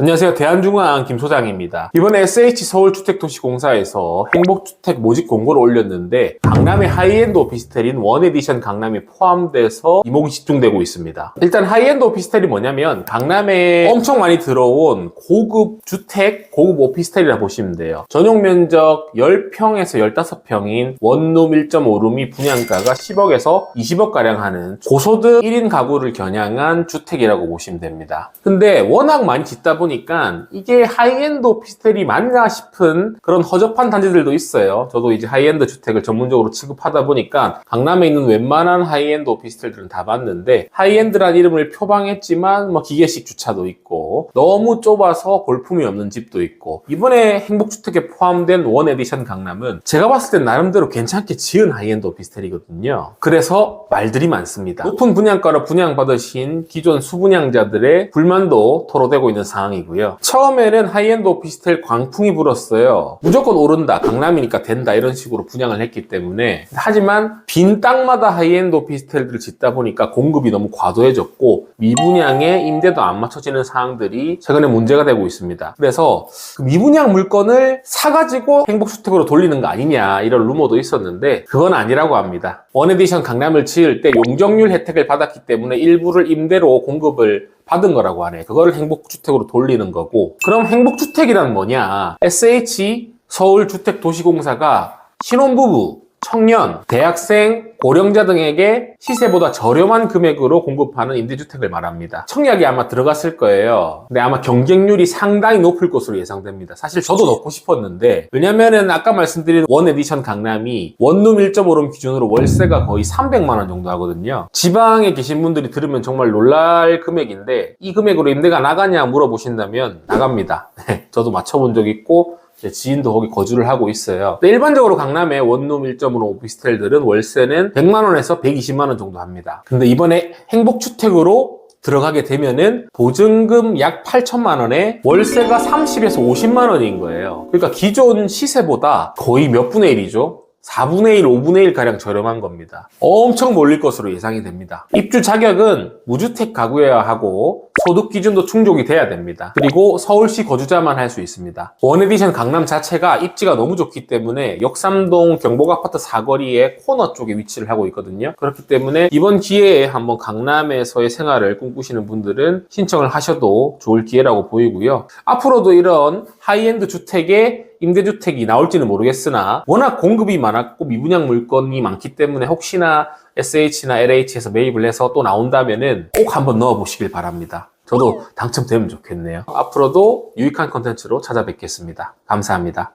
안녕하세요. 대한중앙 김 소장입니다. 이번에 SH 서울주택도시공사에서 행복주택 모집 공고를 올렸는데 강남의 하이엔드 오피스텔인 원 에디션 강남이 포함돼서 이목이 집중되고 있습니다. 일단 하이엔드 오피스텔이 뭐냐면 강남에 엄청 많이 들어온 고급 주택, 고급 오피스텔이라 보시면 돼요. 전용 면적 10평에서 15평인 원룸 1.5룸이 분양가가 10억에서 20억 가량 하는 고소득 1인 가구를 겨냥한 주택이라고 보시면 됩니다. 근데 워낙 많이 짓다 보니 까 이게 하이엔드 오피스텔이 맞나 싶은 그런 허접한 단지들도 있어요. 저도 이제 하이엔드 주택을 전문적으로 취급하다 보니까 강남에 있는 웬만한 하이엔드 오피스텔들은 다 봤는데 하이엔드란 이름을 표방했지만 뭐 기계식 주차도 있고 너무 좁아서 볼품이 없는 집도 있고 이번에 행복주택에 포함된 원 에디션 강남은 제가 봤을 땐 나름대로 괜찮게 지은 하이엔드 오피스텔이거든요. 그래서 말들이 많습니다. 높은 분양가로 분양받으신 기존 수분양자들의 불만도 토로되고 있는 상황이 고요. 처음에는 하이엔드 오피스텔 광풍이 불었어요. 무조건 오른다, 강남이니까 된다 이런 식으로 분양을 했기 때문에 하지만 빈 땅마다 하이엔드 오피스텔들을 짓다 보니까 공급이 너무 과도해졌고 미분양에 임대도 안 맞춰지는 상황들이 최근에 문제가 되고 있습니다. 그래서 그 미분양 물건을 사가지고 행복주택으로 돌리는 거 아니냐 이런 루머도 있었는데 그건 아니라고 합니다. 원에디션 강남을 지을 때 용적률 혜택을 받았기 때문에 일부를 임대로 공급을 받은 거라고 하네. 그거를 행복주택으로 돌리는 거고. 그럼 행복주택이란 뭐냐? SH 서울주택도시공사가 신혼부부, 청년, 대학생, 고령자 등에게 시세보다 저렴한 금액으로 공급하는 임대주택을 말합니다. 청약이 아마 들어갔을 거예요. 근데 아마 경쟁률이 상당히 높을 것으로 예상됩니다. 사실 저도 넣고 싶었는데 왜냐면은 아까 말씀드린 원 에디션 강남이 원룸 1.5룸 기준으로 월세가 거의 300만 원 정도 하거든요. 지방에 계신 분들이 들으면 정말 놀랄 금액인데 이 금액으로 임대가 나가냐 물어보신다면 나갑니다. 네, 저도 맞춰본 적 있고 제 지인도 거기 거주를 하고 있어요. 일반적으로 강남의 원룸 1.5 오피스텔들은 월세는 100만 원에서 120만 원 정도 합니다. 근데 이번에 행복주택으로 들어가게 되면은 보증금 약 8천만 원에 월세가 30에서 50만 원인 거예요. 그러니까 기존 시세보다 거의 몇 분의 1이죠? 4분의 1, 5분의 1 가량 저렴한 겁니다. 엄청 몰릴 것으로 예상이 됩니다. 입주 자격은 무주택 가구여야 하고 소득 기준도 충족이 돼야 됩니다. 그리고 서울시 거주자만 할 수 있습니다. 원에디션 강남 자체가 입지가 너무 좋기 때문에 역삼동 경복아파트 사거리의 코너 쪽에 위치를 하고 있거든요. 그렇기 때문에 이번 기회에 한번 강남에서의 생활을 꿈꾸시는 분들은 신청을 하셔도 좋을 기회라고 보이고요. 앞으로도 이런 하이엔드 주택에 임대주택이 나올지는 모르겠으나 워낙 공급이 많았고 미분양 물건이 많기 때문에 혹시나 SH나 LH에서 매입을 해서 또 나온다면은 꼭 한번 넣어보시길 바랍니다. 저도 당첨되면 좋겠네요. 앞으로도 유익한 컨텐츠로 찾아뵙겠습니다. 감사합니다.